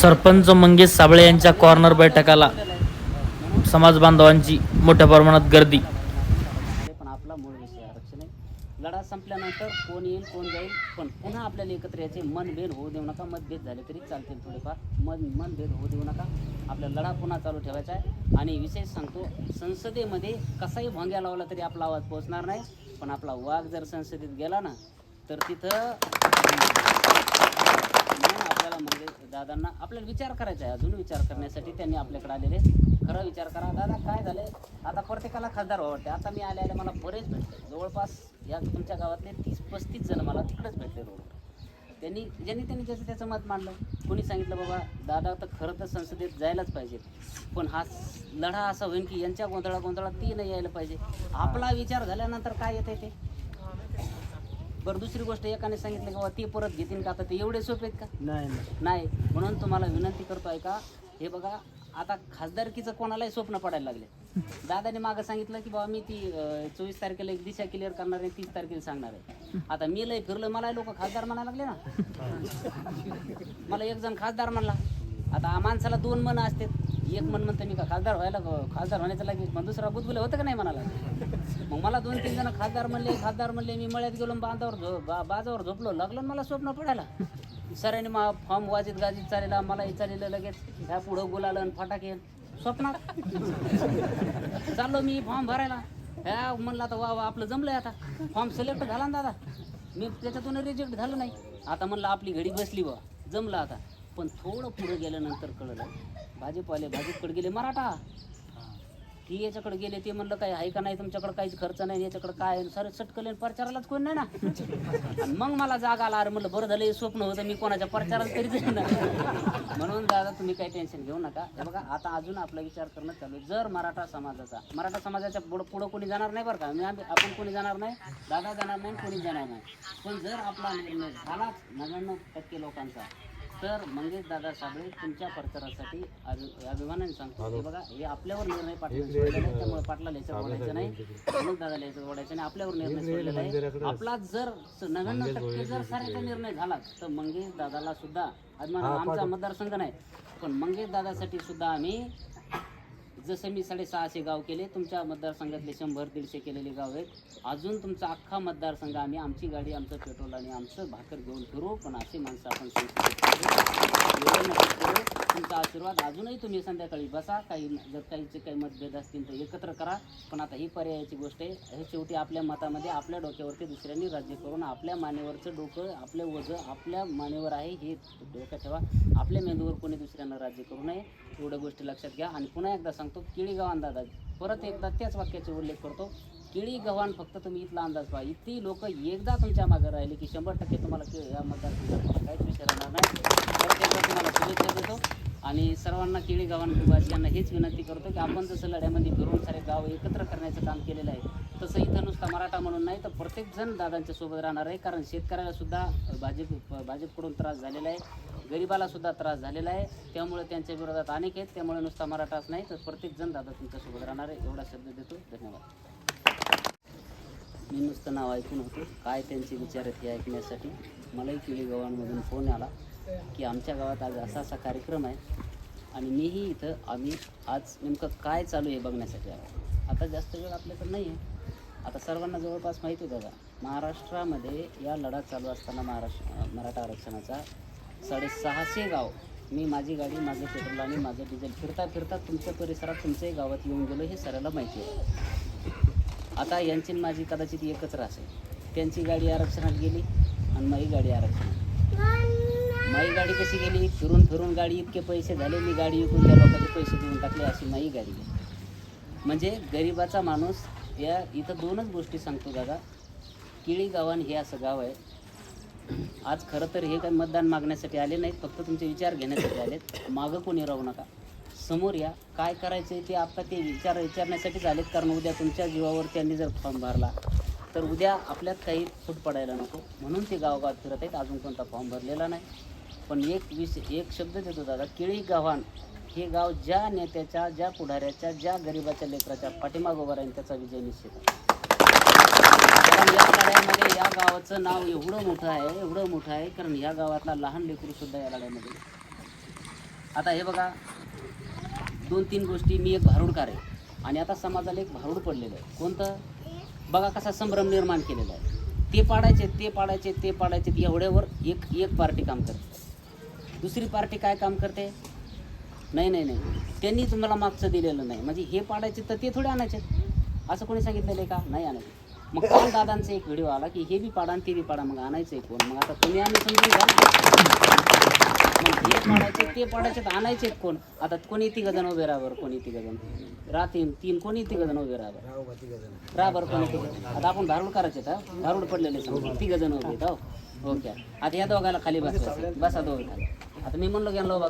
सरपंच मंगेश साबळे यांच्या कॉर्नर बैठकाला समाज बांधवांची मोठ्या प्रमाणात गर्दी. पण आपला मूळ विषय आरक्षण आहे लढा संपल्यानंतर कोण येईल कोण जाईल पण पुन्हा आपल्याला एकत्र यायचे मनभेद होऊ देऊ नका मतभेद झाले तरी चालतील थोडेफार. मन मनभेद होऊ देऊ नका. आपला लढा पुन्हा चालू ठेवायचा आहे. आणि विशेष सांगतो संसदेमध्ये कसाही भोंग्या लावला तरी आपला आवाज पोहोचणार नाही. पण आपला वाघ जर संसदेत गेला ना तर तिथं म्हणून आपल्याला म्हणजे दादांना आपल्याला विचार करायचा आहे. अजून विचार करण्यासाठी त्यांनी आपल्याकडे आलेले खरं विचार करा. दादा काय झाले आता प्रत्येकाला खासदार वाटते आता मी आले आले मला बरेच भेटले. जवळपास या तुमच्या गावातले तीस पस्तीस जण मला तिकडेच भेटले रोड. त्यांनी ज्यांनी त्यांनी ज्याचं त्याचं मत मांडलं. कोणी सांगितलं बाबा दादा तर खरं तर संसदेत जायलाच पाहिजे. पण हा लढा असा होईल की यांच्या गोंधळा गोंधळात ती नाही यायला पाहिजे. आपला विचार झाल्यानंतर काय येते ते? बरं दुसरी गोष्ट एकाने सांगितलं की बाबा ते परत घेतील का? आता ते एवढे सोपे आहेत का? नाही नाही. म्हणून तुम्हाला विनंती करतोय का हे बघा आता खासदारकीचं कोणालाही स्वप्न पडायला लागले. दादाने मागं सांगितलं की बाबा मी ती चोवीस तारखेला एक दिशा क्लिअर करणार आहे तीस तारखेला सांगणार आहे. आता मी लय फिरलं मला लोक खासदार म्हणायला लागले ना. मला एक जण खासदार म्हणला. आता माणसाला दोन मन असतात. एक मन म्हणतं मी का खासदार व्हायला खासदार होण्याचं लागेल मग दुसरा बुधबुले होतं का नाही म्हणाला? मग मला दोन तीन जण खासदार म्हणले खासदार म्हणले मी मळ्यात गेलो बांधावर झो बा बाजावर झोपलो. लागलो मला स्वप्न पडायला. सरांनी मा फॉर्म वाजित गाजीत चालेला मला चालेलं लगेच ह्या पुढं गुलाल आणि फटाके स्वप्नात चाललो मी फॉर्म भरायला. ह्या म्हणलं आता वा वा आपलं जमलंय आता. फॉर्म सिलेक्ट झाला ना दादा. मी त्याच्यातून रिजेक्ट झालं नाही. आता म्हणलं आपली घडी बसली बा. जमलं आता. पण थोडं पुढं गेल्यानंतर कळलं भाजीपाले भाजीकडे गेले मराठा. की याच्याकडे गेले ते म्हणलं काय आहे का नाही तुमच्याकडे काहीच खर्च नाही याच्याकडे काय सर सटकले प्रचारालाच कोण नाही ना? आणि मग मला जाग आला अरे म्हणलं बरं झालं हे स्वप्न होतं मी कोणाच्या प्रचाराला तरी जाईन ना. म्हणून दादा तुम्ही काही टेन्शन घेऊ नका. हे बघा आता अजून आपला विचार करणं चालू जर मराठा समाजाचा मराठा समाजाच्या पुढं पुढं कोणी जाणार नाही बरं का? म्हणजे मी आपण कोणी जाणार नाही दादा जाणार नाही कोणी जाणार नाही. पण जर आपला निर्णय झालाच नव्याण्णव टक्के लोकांचा तर मंगेश दादा साबळे तुमच्या प्रचारासाठी अभि- अभिमानाने सांगतो. हे बघा हे आपल्यावर निर्णय पाटला सोडलेला आहे त्यामुळे पाटला याच्यावर ओढायचं नाही. मग दादा याच्यावर ओढायचं नाही. आपल्यावर निर्णय सोडलेला आहे आपला जर नव्याण्णव टक्के जर साऱ्याचा निर्णय झाला तर मंगेश दादाला सुद्धा अभिमान आमचा मतदारसंघ नाही. पण मंगेश दादासाठी सुद्धा आम्ही जसं मी साडेसहाशे गाव केले तुमच्या मतदारसंघातले शंभर दीडशे केलेले गाव आहेत. अजून तुमचा अख्खा मतदारसंघ आम्ही आमची गाडी आमचं पेट्रोल आणि आमचं भाकर घेऊन फिरू पण अशी माणसं आपण तुमचा आशीर्वाद. अजूनही तुम्ही संध्याकाळी बसा. काही जर काहीचे काही मतभेद असतील तर एकत्र करा. पण आता ही पर्यायाची गोष्ट आहे. हे शेवटी आपल्या मतामध्ये आपल्या डोक्यावरती दुसऱ्यांनी राज्य करून आपल्या मानेवरचं डोकं आपलं वजं आपल्या मानेवर आहे हे डोक्यात ठेवा. आपल्या मेंदूवर कोणी दुसऱ्यांना राज्य करू नये. एवढ्या गोष्टी लक्षात घ्या. आणि पुन्हा एकदा सांगतो केळी गव्हाण दादा परत एकदा त्याच वाक्याचे उल्लेख करतो. केळी गव्हाण फक्त तुम्ही इथला अंदाज पहा. इतकी लोक एकदा तुमच्या मागे राहिले की शंभर टक्के तुम्हाला केळी या मतदारसंघात काहीच विषय राहणार नाही. परत एकदा तुम्हाला शुभेच्छा देतो. आणि सर्वांना केळी गव्हाण यांना हेच विनंती करतो की आपण जसं लढ्यामध्ये फिरून सारे गाव एकत्र करण्याचं काम केलेलं आहे तसं इथं नुसता मराठा म्हणून नाही तर प्रत्येकजण दादांच्या सोबत राहणार आहे. कारण शेतकऱ्याला सुद्धा भाजप भाजपकडून त्रास झालेला आहे. गरिबाला सुद्धा त्रास झालेला आहे. त्यामुळे त्यांच्या विरोधात अनेक आहेत. त्यामुळे नुसता मराठाच नाही तर प्रत्येकजण दादा तुमच्यासोबत राहणार आहे. एवढा शब्द देतो. धन्यवाद. मी नुसतं नाव ऐकून होतो. काय त्यांचे विचार आहेत हे ऐकण्यासाठी? मलाही केळी गावांमधून फोन आला की आमच्या गावात आज असा असा कार्यक्रम आहे आणि मीही इथं आम्ही आज नेमकं काय चालू आहे बघण्यासाठी आलो. आता जास्त वेळ आपल्याकडे नाही आहे आता सर्वांना जवळपास माहिती आहे दादा महाराष्ट्रामध्ये या लढा चालू असताना महाराष्ट्र मराठा आरक्षणाचा साडेसहाशे गाव. मी माझी गाडी माझं पेट्रोल आणि माझं डिझेल फिरता फिरता तुमच्या परिसरात तुमच्याही गावात येऊन गेलो हे सराला माहिती आहे. आता यांची माझी कदाचित एकच रास आहे. त्यांची गाडी आरक्षणात गेली आणि माझी गाडी आरक्षणात माझी गाडी कशी गेली? फिरून फिरून गाडी इतके पैसे झाले मी गाडी विकून त्या लोकांचे पैसे देऊन टाकले अशी माझी गाडी गेली म्हणजे गरिबाचा माणूस या इथं दोनच गोष्टी सांगतो दादा. केळी गावान हे असं गाव आहे. आज खरं तर हे काही मतदान मागण्यासाठी आले नाहीत फक्त तुमचे विचार घेण्यासाठी आलेत. मागं कोणी राहू नका. समोर या. काय करायचं आहे ते आता ते विचार विचारण्यासाठीच आलेत कारण उद्या तुमच्या जीवावर त्यांनी जर फॉर्म भरला तर उद्या आपल्यात काही फूट पडायला नको. म्हणून ते गावगावात फिरत आहेत. अजून कोणता फॉर्म भरलेला नाही. पण एक विष एक शब्द देतो दादा केळी गव्हाण हे गाव ज्या नेत्याच्या ज्या पुढाऱ्याच्या ज्या गरिबाच्या लेकराच्या पाठीमागं उभं राहील त्याचा विजय निश्चित आहे. कारण या लढ्यामध्ये या गावाचं नाव एवढं मोठं आहे एवढं मोठं आहे कारण या गावातला लहान लेकरू सुद्धा या लढ्यामध्ये आता हे बघा दोन तीन गोष्टी मी एक भारुडकार आहे. आणि आता समाजाला एक भारूड पडलेलं आहे. कोणतं? बघा कसा संभ्रम निर्माण केलेला आहे. ते पाडायचे ते पाडायचे ते पाडायचे एवढ्यावर एक एक पार्टी काम करते. दुसरी पार्टी काय काम करते? नाही नाही नाही. त्यांनी तुम्हाला मागचं दिलेलं नाही. म्हणजे हे पाडायचे तर ते थोडे आणायचे. असं कोणी सांगितलेलं आहे का? नाही आणायचं. मग काल दादांचा एक व्हिडिओ आला की हे बी पाडा आणि ते बी पाडा मग आणायचं आहे कोण? मग आता तुम्ही आम्ही समजून घ्या. मग हे पाडायचे ते पाडायचे तर आणायचे कोण? आता कोणी ती जण उभे राहावर कोणी ती गजन राहते तीन कोणी ती जण उभे राहावर राहावर कोणी तिघ आता आपण धारूड करायचे तर धारूड पडलेले समजा ती जण उभे आहेत हो? ओके. आता या दोघाला खाली बसा. बसा दोघे खाली. आता मी म्हणलो गेलो बा